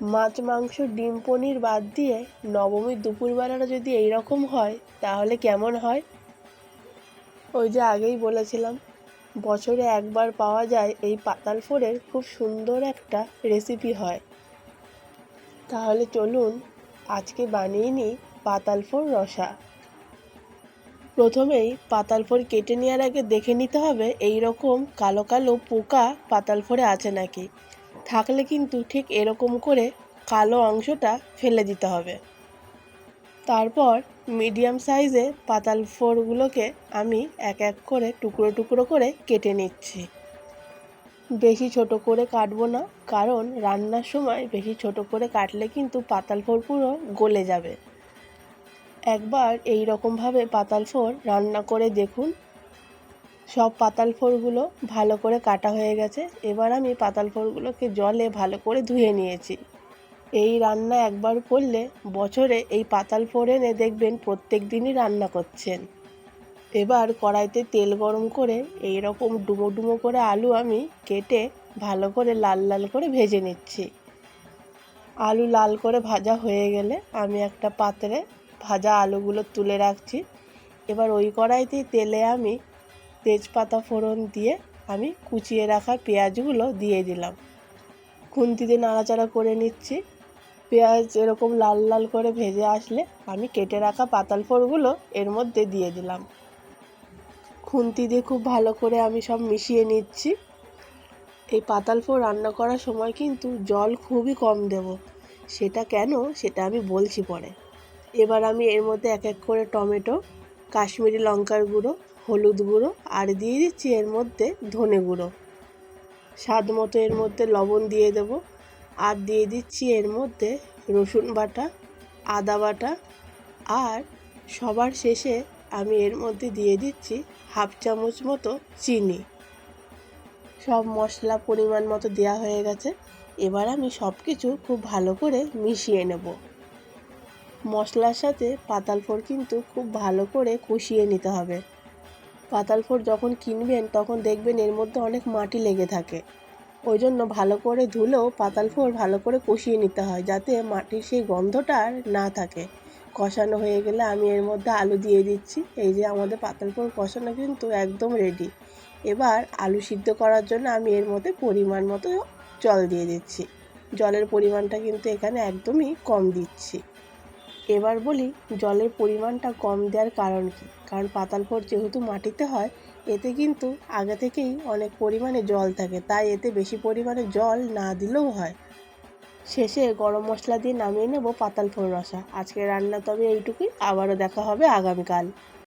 মাছ, মাংস, ডিম, পনির বাদ দিয়ে নবমীর দুপুরবেলাটা যদি এই রকম হয়, তাহলে কেমন হয়? ওই যে আগেই বলেছিলাম, বছরে একবার পাওয়া যায় এই পাতাল ফোড়ের খুব সুন্দর একটা রেসিপি হয়। তাহলে চলুন, আজকে বানিয়ে নিই পাতাল ফোড় রসা। প্রথমেই পাতাল ফোড় কেটে নেওয়ার আগে দেখে নিতে হবে এই রকম কালো কালো পোকা পাতাল ফোড়ে আছে নাকি। থাকলে কিন্তু ঠিক এরকম করে কালো অংশটা ফেলে দিতে হবে। তারপর মিডিয়াম সাইজে পাতাল ফোড়গুলোকে আমি এক এক করে টুকরো টুকরো করে কেটে নিচ্ছি। বেশি ছোট করে কাটবো না, কারণ রান্নার সময় বেশি ছোট করে কাটলে কিন্তু পাতাল ফোড় পুরো গলে যাবে। একবার এই রকমভাবে পাতাল ফোড় রান্না করে দেখুন সব পাতাল ফোড়গুলো ভালো করে কাটা হয়ে গেছে। এবার আমি পাতাল ফোড়গুলোকে জলে ভালো করে ধুয়ে নিয়েছি। এই রান্না একবার করলে বছরে এই পাতাল ফোড় এনে দেখবেন প্রত্যেক দিনই রান্না করছেন। এবার কড়াইতে তেল গরম করে এই রকম ডুমো ডুমো করে আলু আমি কেটে ভালো করে লাল লাল করে ভেজে নিচ্ছি। আলু লাল করে ভাজা হয়ে গেলে আমি একটা পাত্রে ভাজা আলুগুলো তুলে রাখছি। এবার ওই কড়াইতেই তেলে আমি তেজপাতা ফোড়ন দিয়ে আমি কুচিয়ে রাখা পেঁয়াজগুলো দিয়ে দিলাম। খুন্তিতে নাড়াচাড়া করে নিচ্ছি। পেঁয়াজ এরকম লাল লাল করে ভেজে আসলে আমি কেটে রাখা পাতাল ফোড়গুলো এর মধ্যে দিয়ে দিলাম। খুন্তি দিয়ে খুব ভালো করে আমি সব মিশিয়ে নিচ্ছি। এই পাতাল ফোড় রান্না করার সময় কিন্তু জল খুবই কম দেব। সেটা কেন সেটা আমি বলছি পরে। এবার আমি এর মধ্যে এক এক করে টমেটো, কাশ্মীরি লঙ্কার গুঁড়ো হলুদ গুঁড়ো আর দিয়ে দিচ্ছি এর মধ্যে ধনে গুঁড়ো। স্বাদ মতো এর মধ্যে লবণ দিয়ে দেবো। আর দিয়ে দিচ্ছি এর মধ্যে রসুন বাটা, আদা বাটা। আর সবার শেষে আমি এর মধ্যে দিয়ে দিচ্ছি হাফ চামচ মতো চিনি। সব মশলা পরিমাণ মতো দেওয়া হয়ে গেছে। এবার আমি সব কিছু খুব ভালো করে মিশিয়ে নেব। মশলার সাথে পাতাল ফোড় কিন্তু খুব ভালো করে কষিয়ে নিতে হবে। পাতাল ফোড় যখন কিনবেন, তখন দেখবেন এর মধ্যে অনেক মাটি লেগে থাকে। ওই জন্য ভালো করে ধুলেও পাতাল ফোড় ভালো করে কষিয়ে নিতে হয়, যাতে মাটির সেই গন্ধটা না থাকে। কষানো হয়ে গেলে আমি এর মধ্যে আলু দিয়ে দিচ্ছি। এই যে আমাদের পাতাল ফোড় কষানো কিন্তু একদম রেডি এবার আলু সিদ্ধ করার জন্য আমি এর মধ্যে পরিমাণ মতো জল দিয়ে দিচ্ছি। জলের পরিমাণটা কিন্তু এখানে একদমই কম দিচ্ছি। এবার বলি জলের পরিমাণটা কম দেওয়ার কারণ কি? কারণ পাতাল ফোড় যেহেতু মাটিতে হয়, এতে কিন্তু আগে থেকেই অনেক পরিমাণে জল থাকে, তাই এতে বেশি পরিমাণে জল না দিলেও হয়। শেষে গরম মশলা দিয়ে নামিয়ে নেব পাতাল ফোড় রসা। আজকে রান্না তবে এইটুকুই, আবারও দেখা হবে আগামীকাল।